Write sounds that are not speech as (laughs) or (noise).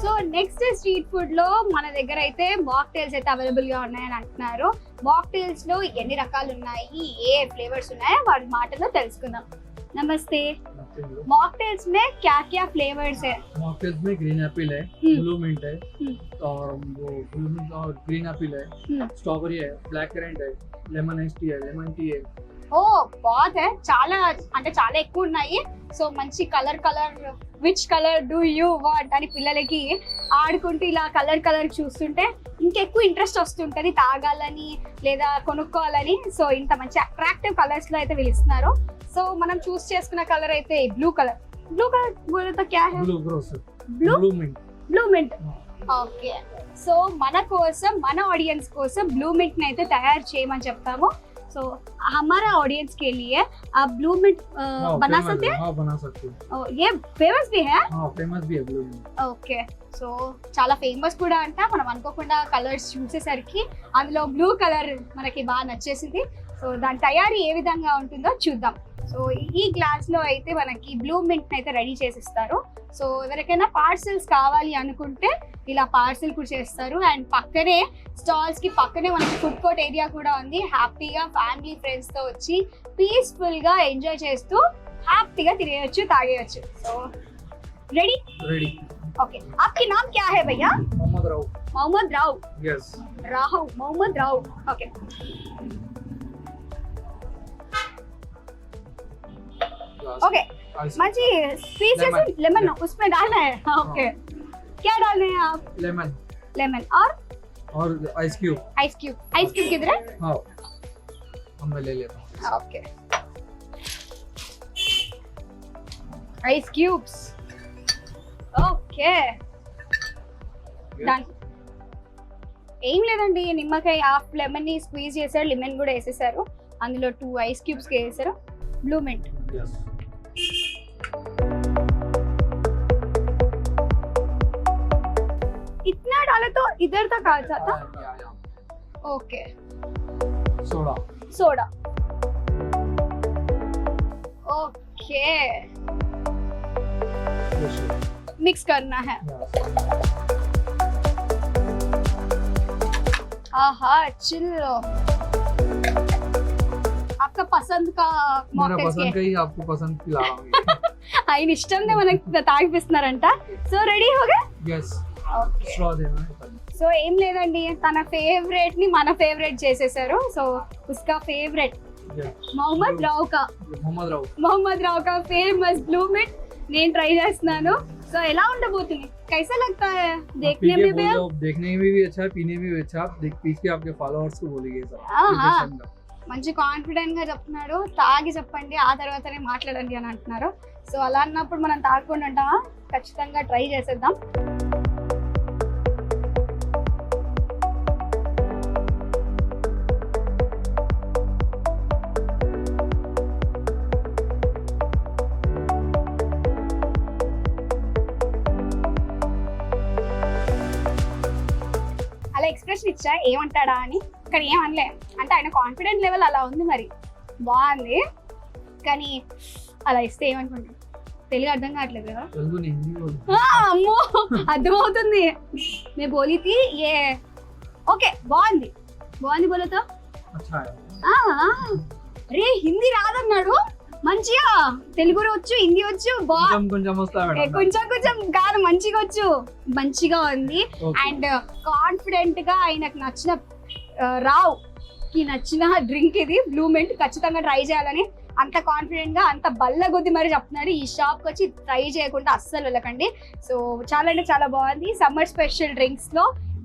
So next street food లో మన దగ్గర అయితే మాక్టైల్స్ అయితే అవైలబుల్ గా ఉన్నాయని అంటున్నారు మాక్టైల్స్ లో ఎన్ని రకాలు ఉన్నాయి ఏ ఫ్లేవర్స్ ఉన్నాయో వాటి మాటలో తెలుసుకుందాం నమస్తే मॉकटेल्स में क्या क्या फ्लेवर्स है मॉकटेल्स में ग्रीन एप्पल है हम्म। ब्लू मिंट है हम्म। और वो ब्लू मिंट और ग्रीन एप्पल है हम्म। स्ट्रॉबेरी है ब्लैक करेंट है लेमन आइस टी है लेमन टी है ఓ బాత్ చాలా అంటే చాలా ఎక్కువ ఉన్నాయి. సో మంచి colour colour which colour do you what అని పిల్లలకి ఆడుకుంటూ ఇలా కలర్ కలర్ చూస్తుంటే ఇంకెక్కువ ఇంట్రెస్ట్ వస్తుంటుంది తాగాలని లేదా కొనుక్కోవాలని. సో ఇంత మంచి అట్రాక్టివ్ కలర్స్లో అయితే పిలుస్తున్నారు. సో మనం చూస్ చేసుకున్న కలర్ అయితే blue colour blue colour blue blue mint okay so మన కోసం మన ఆడియన్స్ కోసం బ్లూ మింట్ అయితే తయారు చేయమని చెప్తాము. సో हमारा ऑडियंस के लिए आप ब्लू मिंट अ, हाँ, बना famous सकते है, हैं हाँ बना सकते हैं ओ, ये फेमस भी है हाँ फेमस भी है ब्लू मिंट ఓకే సో చాలా ఫేమస్ కూడా అంట మనం అనుకోకుండా కలర్స్ చూసేసరికి అందులో బ్లూ కలర్ మనకి బాగా నచ్చేసింది సో దాని తయారీ ఏ విధంగా ఉంటుందో చూద్దాం సో ఈ గ్లాస్ లో అయితే మనకి బ్లూ మింట్ అయితే రెడీ చేసిస్తారు సో ఎవరికైనా పార్సల్స్ కావాలి అనుకుంటే ఇలా పార్సిల్ కూడా చేస్తారు అండ్ పక్కనే స్టాల్స్ కి పక్కనే మనకి ఫుడ్ కోర్ట్ ఏరియా కూడా ఉంది హ్యాపీగా ఫ్యామిలీ ఫ్రెండ్స్ తో వచ్చి పీస్ఫుల్ గా ఎంజాయ్ చేస్తూ హ్యాపీగా తినేయొచ్చు తాగేయచ్చు సో రెడీ रेडी ओके आपके नाम क्या है भैया Mohammad Rao Mohammad Rao yes Rahu Mohammad Rao okay Munchy pieces Lemon. Lemon Yeah. उसमें डालना है ओके क्या डालने हैं आप लेमन लेमन और और ice cube ice cube ice cube किधर है हाँ हम मैं ले लेता हूँ okay ice cubes okay done ఏం లేదండి నిమ్మకాయ హాఫ్ లెమన్ ని స్క్వీజ్ చేశారు లెమన్ కూడా వేసేసారు అందులో టూ ఐస్ క్యూబ్స్ వేసారు బ్లూ మింట్ डाले तो इधर तक आ जाता okay soda soda okay mix करना है आहा चिल्लो आपका पसंद का मेरा मॉकटेल्स पसंद का ही आपको पसंद खिला रहा (laughs) हूँ ఆయన ఇష్టందే మనకి తాగిపిస్తున్నారంట సో రెడీ హోగా यस ఓకే स्ट्रॉ देना है సో ఏం లేదండి తన ఫేవరెట్ ని మన ఫేవరెట్ చేసేసారు సో ఉస్కా ఫేవరెట్ Yes. మొహమ్మద్ రావు కా मोहम्मद राव మొహమ్మద్ రావు కా ఫేమస్ బ్లూ మిట్ నేను ట్రై చేస్తున్నాను సో ఎలా ఉండబోతుంది कैसा लगता है देखने पी के में भी बोल दो, देखने में भी अच्छा है पीने में भी अच्छा है आप देख पीस के आपके फॉलोअर्स को बोलिए सब हाँ, ये हाँ। पसंद है। మంచి కాన్ఫిడెంట్ గా చెప్తున్నాడు తాగి చెప్పండి ఆ తర్వాతనే మాట్లాడండి అని అంటున్నారు సో అలా అన్నప్పుడు మనం తాగకుండా ఉంటామా ఖచ్చితంగా ట్రై చేసేద్దాం అలా ఎక్స్ప్రెషన్ ఇచ్చా ఏమంటాడా అని. ఇక్కడ ఏమనలే అంటే ఆయన కాన్ఫిడెంట్ లెవెల్ అలా ఉంది మరి. బాగుంది. కానీ అలా ఇస్తే ఏమనుకుంటాం తెలుగు అర్థం కావట్లేదు కదా. అమ్మో! అర్థమవుతుంది. మే బోలితి ఏ ఓకే బాగుంది. బాగుంది బోలతో? రే హిందీ రాదన్నాడు. మంచిగా తెలుగు వచ్చు హిందీ వచ్చు కొంచెం కొంచెం కొంచెం కాదు మంచిగా వచ్చు. మంచిగా ఉంది. అండ్ కాన్ఫిడెంట్గా ఆయనకు నచ్చిన రావ్. కి నచ్చిన డ్రింక్ ఇది బ్లూ మింట్ ఖచ్చితంగా ట్రై చేయాలని అంత కాన్ఫిడెంట్గా అంత బల్ల కొద్ది మరి చెప్తున్నాడు ఈ షాప్కి వచ్చి ట్రై చేయకుండా అస్సలు వెళ్ళకండి. సో చాలా అంటే చాలా బాగుంది. Summer special డ్రింక్స్లో